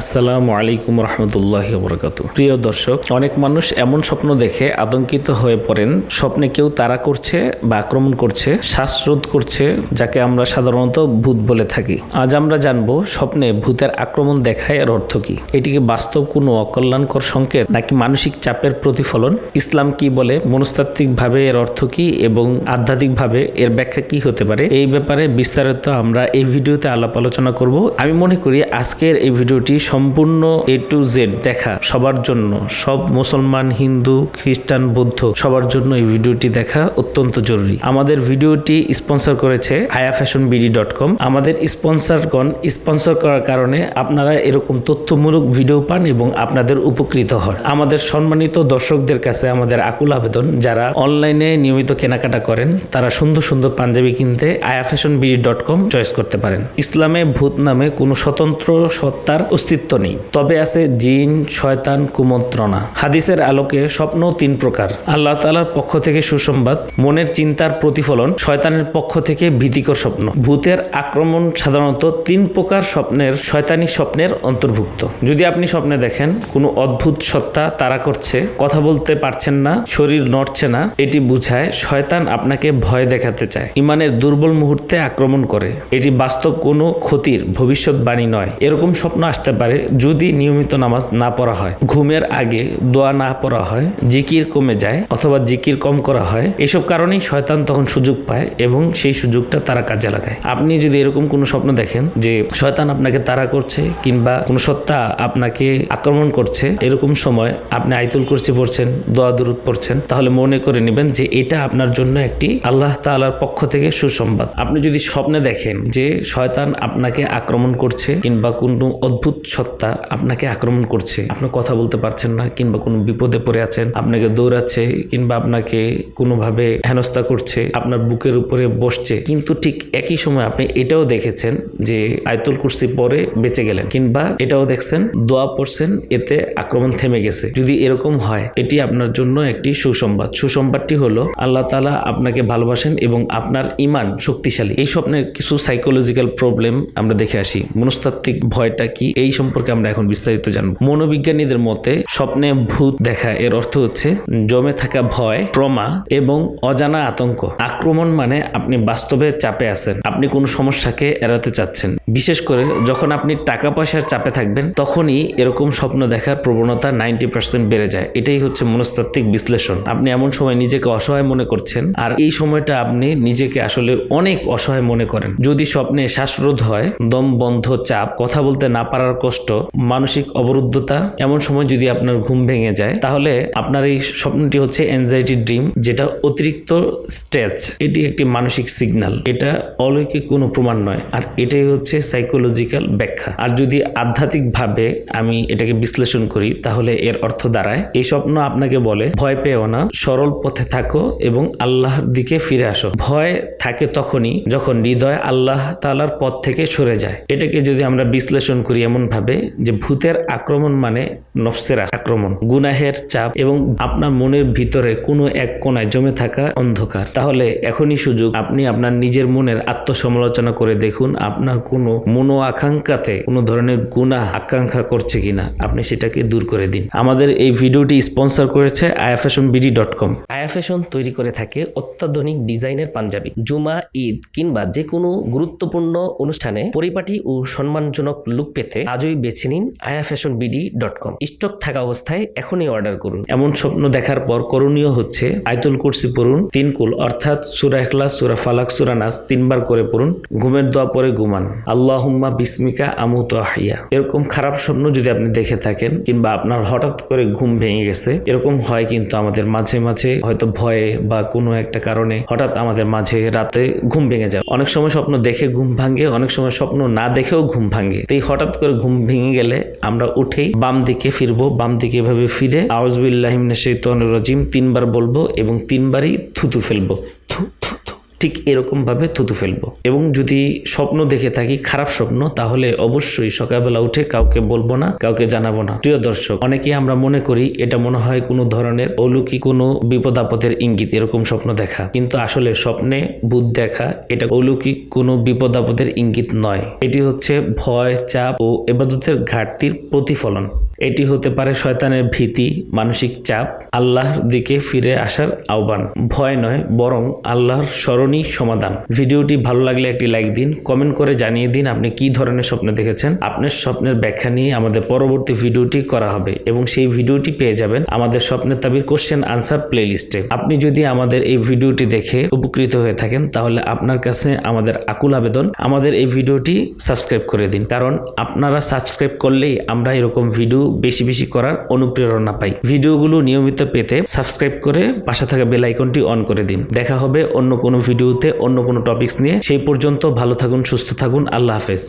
আসসালামু আলাইকুম রহমতুল্লাহ বরকাত প্রিয় দর্শক, অনেক মানুষ এমন স্বপ্ন দেখে আতঙ্কিত হয়ে পড়েন, স্বপ্নে কেউ তারা করছে বা আক্রমণ করছে শ্বাসরোধ করছে, যাকে আমরা সাধারণত ভূত বলে থাকি। আজ আমরা জানব, স্বপ্নে ভূতের আক্রমণ দেখায় এর অর্থ কি? এটিকে বাস্তব কোনো অকল্যাণকর সংকেত, নাকি মানসিক চাপের প্রতিফলন? ইসলাম কি বলে, মনস্তাত্ত্বিকভাবে এর অর্থ কি এবং আধ্যাত্মিকভাবে এর ব্যাখ্যা কি হতে পারে? এই ব্যাপারে বিস্তারিত আমরা এই ভিডিওতে আলাপ আলোচনা করব। আমি মনে করি আজকের এই ভিডিওটি সম্পূর্ণ এ টু জেড দেখা সবার জন্য। সব মুসলমান, হিন্দু, খ্রিস্টান, বৌদ্ধ সবার জন্য এই ভিডিওটি দেখা অত্যন্ত জরুরি। আমাদের ভিডিওটি স্পন্সর করেছে আয়া ফ্যাশন বিডি ডট কম। আমাদের স্পন্সরগণ স্পন্সর করার কারণে আপনারা এরকম তথ্যমূলক ভিডিও পান এবং আপনাদের উপকৃত হন। আমাদের সম্মানিত দর্শকদের কাছে আমাদের আকুল আবেদন, যারা অনলাইনে নিয়মিত কেনাকাটা করেন, তারা সুন্দর সুন্দর পাঞ্জাবি কিনতে Aya fashion BD dot com choice করতে পারেন। ইসলামে ভূত নামে কোনো স্বতন্ত্র সত্তার অস্তিত্ব নেই। তবে আছে জিন, শয়তান, কুমন্ত্রণা। হাদিসের আলোকে স্বপ্ন তিন প্রকার। আল্লাহ তালার পক্ষ থেকে সুসংবাদ, মনের চিন্তার প্রতিফলন, শয়তানের পক্ষ থেকে ভীতিকর স্বপ্ন। ভূতের আক্রমণ সাধারণত তিন প্রকার স্বপ্নের, শয়তানি স্বপ্নের অন্তর্ভুক্ত। যদি আপনি স্বপ্নে দেখেন, কোনো অদ্ভুত সত্তা তারা করছে, কথা বলতে পারছেন না, শরীর নড়ছে না, এটি বুঝায় শয়তান আপনাকে ভয় দেখাতে চায়। ইমানের দুর্বল মুহূর্তে আক্রমণ করে। এটি বাস্তব কোনো ক্ষতির ভবিষ্যৎবাণী নয়। এরকম স্বপ্ন আসতে পারে যদি নিয়মিত নামাজ না পড়া হয়। ঘুমের আগে দোয়া না পড়া হয়, জিকির কমে যায় অথবা জিকির কম করা হয়, এসব কারণেই শয়তান তখন সুযোগ পায় এবং সেই সুযোগটা তারা কাজে লাগায়। আপনি যদি এরকম কোনো স্বপ্ন দেখেন যে শয়তান আপনাকে তারা করছে কিংবা কোনো সত্তা আপনাকে আক্রমণ করছে, এরকম সময় আপনি আইতুল করছে পড়ছেন, দোয়া দুরুদ পড়ছেন, তাহলে মনে করে নেবেন যে এটা আপনার জন্য একটি আল্লাহ তাআলার পক্ষ থেকে সুসংবাদ। আপনি যদি স্বপ্নে দেখেন যে শয়তান আপনাকে আক্রমণ করছে কিংবা কোনো অদ্ভুত সত্তা আপনাকে আক্রমণ করছে। আপনি কথা বলতে পারছেন না কিংবা কোনো বিপদে পড়ে আছেন, আপনাকে দৌড়াচ্ছে কিংবা আপনাকে কোনোভাবে হেনস্থা করছে, আপনার বুকের উপরে বসছে। কিন্তু ঠিক একই সময় আপনি এটাও দেখেছেন যে আয়তুল কুরসি পরে বেঁচে গেলেন কিংবা এটাও দেখছেন দোয়া পড়ছেন, এতে আক্রমণ থেমে গেছে। যদি এরকম হয়, এটি আপনার জন্য একটি সুসংবাদ। সুসংবাদটি হলো, আল্লাহ তালা আপনাকে ভালোবাসেন এবং আপনার ইমান শক্তিশালী। এই স্বপ্নের কিছু সাইকোলজিক্যাল প্রবলেম আমরা দেখে আসি। মনস্তাত্ত্বিক ভয়টা কি? এই সম্পর্কে আমরা এখন বিস্তারিত জানব। মনোবিজ্ঞানীদের মতে, স্বপ্নে ভূত দেখা এর অর্থ হচ্ছে জমে থাকা ভয় ট্রমা এবং অজানা আতঙ্ক। আক্রমণ মানে আপনি বাস্তবে চাপে আছেন, আপনি কোনো সমস্যাকে এড়াতে চাচ্ছেন। বিশেষ করে যখন আপনি টাকা পয়সার চাপে থাকবেন, তখনই এরকম স্বপ্ন দেখার প্রবণতা নাইনটি পার্সেন্ট বেড়ে যায়। এটাই হচ্ছে মনস্তাত্ত্বিক বিশ্লেষণ। আপনি এমন সময় নিজেকে অসহায় মনে করছেন, আর এই সময়টা আপনি নিজেকে আসলে অনেক অসহায় মনে করেন। যদি স্বপ্নে শ্বাসরোধ হয়, দম বন্ধ, চাপ, কথা বলতে না পারার কষ্ট, মানসিক অবরুদ্ধতা, এমন সময় যদি আপনার ঘুম ভেঙে যায়, তাহলে আপনার এই স্বপ্নটি হচ্ছে এনজাইটি ড্রিম যেটা অতিরিক্ত স্ট্রেচ এটি একটি মানসিক সিগন্যাল এটা অলৌকিক কোনো প্রমাণ নয়, আর এটাই হচ্ছে সাইকোলজিক্যাল ব্যাখ্যা। আর যদি আধ্যাত্মিকভাবে আমি এটাকে বিশ্লেষণ করি, তাহলে এর অর্থ দাঁড়ায়, এই স্বপ্ন আপনাকে বলে, ভয় পেও না, সরল পথে থাকো এবং আল্লাহর দিকে ফিরে আসো। ভয় থাকে তখনই যখন হৃদয় আল্লাহ তালার পথ থেকে সরে যায়। এটাকে যদি আমরা বিশ্লেষণ করি এমন ভাবে যে ভূতের আক্রমণ মানে নফসের আক্রমণ, গুনাহের চাপ এবং আপনার মনের ভিতরে কোনো এক কোনায় জমে থাকা অন্ধকার। তাহলে এখনই সুযোগ, আপনি আপনার নিজের মনের আত্মসমালোচনা করে দেখুন আপনার কোনো মনো আকাঙ্ক্ষাতে কোনো ধরনের গুনাহ, আকাঙ্ক্ষা করছে কিনা। আপনি সেটাকে দূর করে দিন। আমাদের এই ভিডিওটি স্পন্সর করেছে আয়াফ্যাশন বিডি ডট কম। আয়াফ্যাশন তৈরি করে থাকে অত্যাধুনিক ডিজাইনের পাঞ্জাবি। জুমা, ঈদ কিংবা যে কোনো গুরুত্বপূর্ণ অনুষ্ঠানে পরিপাটি ও সম্মানজনক লুক পেতে আজই বেছে নিন আয়া ডট কম। স্টক থাকা অবস্থায় এখনই অর্ডার করুন। এমন স্বপ্ন দেখার পর করণীয় হচ্ছে আয়তুল কুরসি পড়ুন তিন কুল, অর্থাৎ সুরা এখলাস সুরা ফালাক, সুরা নাস তিনবার করে পড়ুন। ঘুমের দোয়া পরে ঘুমান। আল্লাহ হুম্মা বিস্মিকা আমুত আহিয়া এরকম খারাপ স্বপ্ন যদি আপনি দেখে থাকেন কিংবা আপনার হঠাৎ করে ঘুম ভেঙে গেছে, এরকম হয় কিন্তু আমাদের মাঝে মাঝে হয়তো ভয়ে বা কোনো একটা কারণে হঠাৎ আমাদের মাঝে রাতে ঘুম ভেঙে যায়। অনেক সময় স্বপ্ন দেখে ঘুম ভাঙে, অনেক সময় স্বপ্ন না দেখেও ঘুম ভাঙে। তো এই হঠাৎ করে ঘুম ভেঙে গেলে আমরা উঠেই বাম দিকে ফিরবো, বাম দিকে এভাবে ফিরে আউজবিল্লাহিম রাজিম তিনবার বলব এবং তিনবারই থুতু ফেলব। থু থু। ঠিক এরকমভাবে থুতু ফেলব। এবং যদি স্বপ্ন দেখে থাকি, খারাপ স্বপ্ন, তাহলে অবশ্যই সকালবেলা উঠে কাউকে বলব না, কাউকে জানাব না। প্রিয় দর্শক, অনেকেই আমরা মনে করি এটা মনে হয় কোনো ধরনের অলৌকিক, কোনো বিপদ আপদের ইঙ্গিত, এরকম স্বপ্ন দেখা। কিন্তু আসলে স্বপ্নে ভূত দেখা, এটা অলৌকিক, কোনো বিপদ আপদের ইঙ্গিত নয়। এটি হচ্ছে ভয়, চাপ ও এবাদতের ঘাটতির প্রতিফলন। এটি হতে পারে শয়তানের ভীতি, মানসিক চাপ, আল্লাহর দিকে ফিরে আসার আহ্বান। ভয় নয়, বরং আল্লাহর স্মরণই সমাধান। ভিডিওটি ভালো লাগলে একটি লাইক দিন, কমেন্ট করে জানিয়ে দিন আপনি কি ধরনের স্বপ্ন দেখেছেন। আপনার স্বপ্নের ব্যাখ্যা নিয়ে আমাদের পরবর্তী ভিডিওটি করা হবে এবং সেই ভিডিওটি পেয়ে যাবেন আমাদের স্বপ্নের তাবির কোশ্চেন আনসার প্লেলিস্টে আপনি যদি আমাদের এই ভিডিওটি দেখে উপকৃত হয়ে থাকেন, তাহলে আপনার কাছে আমাদের আকুল আবেদন, আমাদের এই ভিডিওটি সাবস্ক্রাইব করে দিন। কারণ আপনারা সাবস্ক্রাইব করলেই আমরা এরকম ভিডিও বেশি বেশি করার অনুপ্রেরণা পাই। ভিডিওগুলো নিয়মিত পেতে সাবস্ক্রাইব করে পাশে থাকা বেল আইকনটি অন করে দিন। দেখা হবে অন্য কোনো ভিডিওতে অন্য কোনো টপিক্স নিয়ে। সেই পর্যন্ত ভালো থাকুন, সুস্থ থাকুন। আল্লাহ হাফেজ।